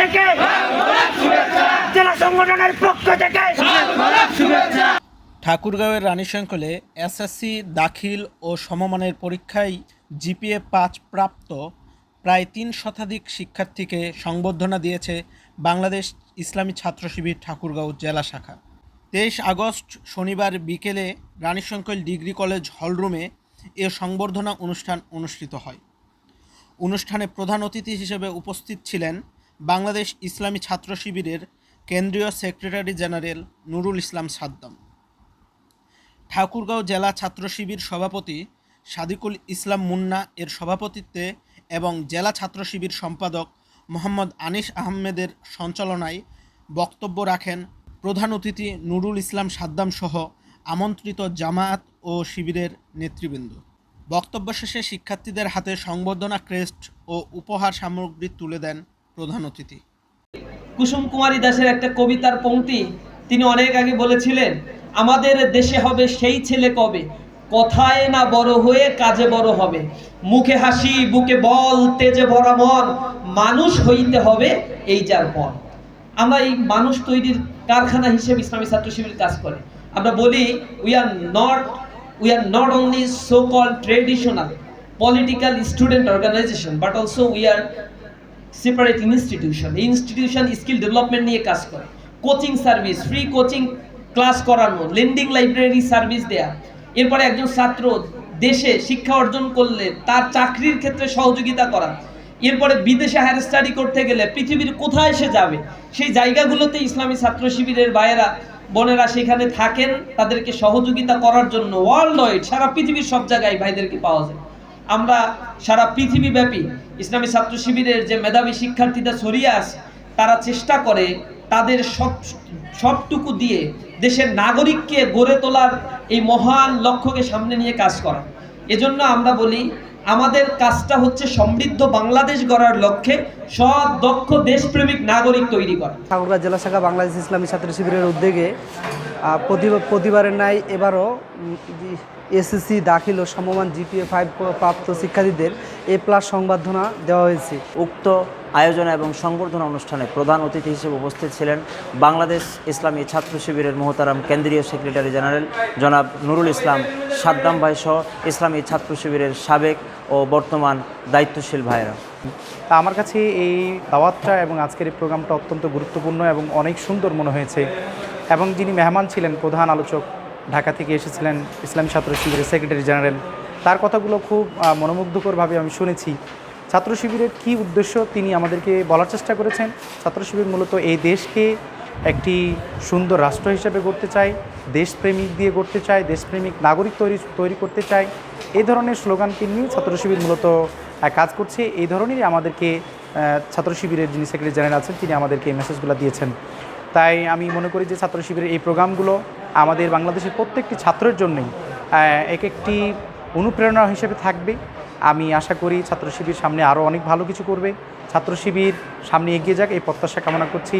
থেকে। জেলা সংগঠনের পক্ষ থেকে। ঠাকুরগাঁওয়ের এসএসসি দাখিল ও সমমানের পরীক্ষায় জিপিএ পাঁচ প্রাপ্ত প্রায় তিন শতাধিক শিক্ষার্থীকে সংবর্ধনা দিয়েছে বাংলাদেশ ইসলামী ছাত্র শিবির ঠাকুরগাঁও জেলা শাখা। তেইশ আগস্ট শনিবার বিকেলে রানীশঙ্কল ডিগ্রি কলেজ হলরুমে এ সংবর্ধনা অনুষ্ঠান অনুষ্ঠিত হয়। অনুষ্ঠানে প্রধান অতিথি হিসেবে উপস্থিত ছিলেন বাংলাদেশ ইসলামী ছাত্র শিবিরের কেন্দ্রীয় সেক্রেটারি জেনারেল নুরুল ইসলাম সাদ্দাম। ঠাকুরগাঁও জেলা ছাত্র শিবির সভাপতি সাদিকুল ইসলাম মুন্না এর সভাপতিত্বে এবং জেলা ছাত্র শিবির সম্পাদক মোহাম্মদ আনিস আহমেদের সঞ্চালনায় বক্তব্য রাখেন প্রধান অতিথি নুরুল ইসলাম সাদ্দাম সহ আমন্ত্রিত জামায়াত ও শিবিরের নেতৃবৃন্দ। বক্তব্য শেষে শিক্ষার্থীদের হাতে সংবর্ধনা ক্রেস্ট ও উপহার সামগ্রী তুলে দেন প্রধান অতিথি। কুসুম কুমারী দাসের একটা কবিতার পংক্তি তিনি অনেক আগে বলেছিলেন, আমাদের দেশে হবে সেই ছেলে কবে? কথায় না বড় হয়ে কাজে বড় হবে। মুখে হাসি, বুকে বল, তেজে ভরা মন, মানুষ হইতে হবে এই যার পর আমরা এই মানুষ তৈরির কারখানা হিসেবে ইসলামী ছাত্র শিবির কাজ করে। আমরা বলি we are not we are not only so call traditional political student organization but also we are separate institution এই ইনস্টিটিউশন স্কিল ডেভেলপমেন্ট নিয়ে কাজ করে। Coaching service free coaching class করানো লেন্ডিং লাইব্রেরি সার্ভিস দেয়া। এরপরে একজন ছাত্র দেশে শিক্ষা অর্জন করলে, তার চাকরির ক্ষেত্রে সহযোগিতা করা। এরপরে বিদেশে হায়ার স্টাডি করতে গেলে, পৃথিবীর কোথায় সে যাবে? সেই জায়গাগুলোতে ইসলামী ছাত্র শিবিরের ভাইয়েরা, বোনেরা সেখানে থাকেন। তাদেরকে সহযোগিতা করার জন্য ওয়ার্ল্ড ওয়াইড সারা পৃথিবীর সব জায়গায় ভাইদেরকে পাওয়া যায়। আমরা সারা পৃথিবীব্যাপী ইসলামী ছাত্র শিবিরের যে মেধাবী শিক্ষার্থীরা ছড়িয়ে আছে, তারা চেষ্টা করে তাদের সব সবটুকু দিয়ে দেশের নাগরিককে গড়ে তোলার এই মহান লক্ষ্যকে সামনে নিয়ে কাজ করা। এজন্য আমরা বলি, আমাদের কাজটা হচ্ছে সমৃদ্ধ বাংলাদেশ গড়ার লক্ষ্যে সৎ দক্ষ দেশপ্রেমিক নাগরিক তৈরি করা। ঠাকুরগাঁ জেলা শাখা বাংলাদেশ ইসলামী ছাত্র শিবিরের উদ্যোগে প্রতিবারের ন্যায় এবারও এসএসসি দাখিল ও সমমান জিপিএ ফাইভ প্রাপ্ত শিক্ষার্থীদের এ প্লাস সংবর্ধনা দেওয়া হয়েছে। উক্ত আয়োজন এবং সংবর্ধনা অনুষ্ঠানে প্রধান অতিথি হিসেবে উপস্থিত ছিলেন বাংলাদেশ ইসলামী ছাত্র শিবিরের মোহতারাম কেন্দ্রীয় সেক্রেটারি জেনারেল জনাব নুরুল ইসলাম সাদ্দাম ভাই সহ ইসলামী ছাত্র শিবিরের সাবেক ও বর্তমান দায়িত্বশীল ভাইয়েরা। তা আমার কাছে এই দাওয়াতটা এবং আজকের এই প্রোগ্রামটা অত্যন্ত গুরুত্বপূর্ণ এবং অনেক সুন্দর মনে হয়েছে। এবং যিনি মেহমান ছিলেন প্রধান আলোচক, ঢাকা থেকে এসেছিলেন ইসলামী ছাত্র শিবিরের সেক্রেটারি জেনারেল, তার কথাগুলো খুব মনোমুগ্ধকরভাবে আমি শুনেছি। ছাত্র শিবিরের কী উদ্দেশ্য তিনি আমাদেরকে বলার চেষ্টা করেছেন? ছাত্র শিবির মূলত এই দেশকে একটি সুন্দর রাষ্ট্র হিসেবে গড়তে চায়, দেশপ্রেমিক দিয়ে গড়তে চায়, দেশপ্রেমিক নাগরিক তৈরি তৈরি করতে চায়। এই ধরনের স্লোগানকে নিয়ে ছাত্র শিবির মূলত কাজ করছে। এই ধরনেরই আমাদেরকে ছাত্র শিবিরের যিনি সেক্রেটারি জেনারেল আছেন, তিনি আমাদেরকে এই মেসেজগুলো দিয়েছেন। তাই আমি মনে করি যে ছাত্র শিবিরের এই প্রোগ্রামগুলো আমাদের বাংলাদেশের প্রত্যেকটি ছাত্রের জন্যই এক একটি অনুপ্রেরণা হিসেবে থাকবে। আমি আশা করি ছাত্র শিবির সামনে আরও অনেক ভালো কিছু করবে। ছাত্র শিবির সামনে এগিয়ে যাক, এই প্রত্যাশা কামনা করছি।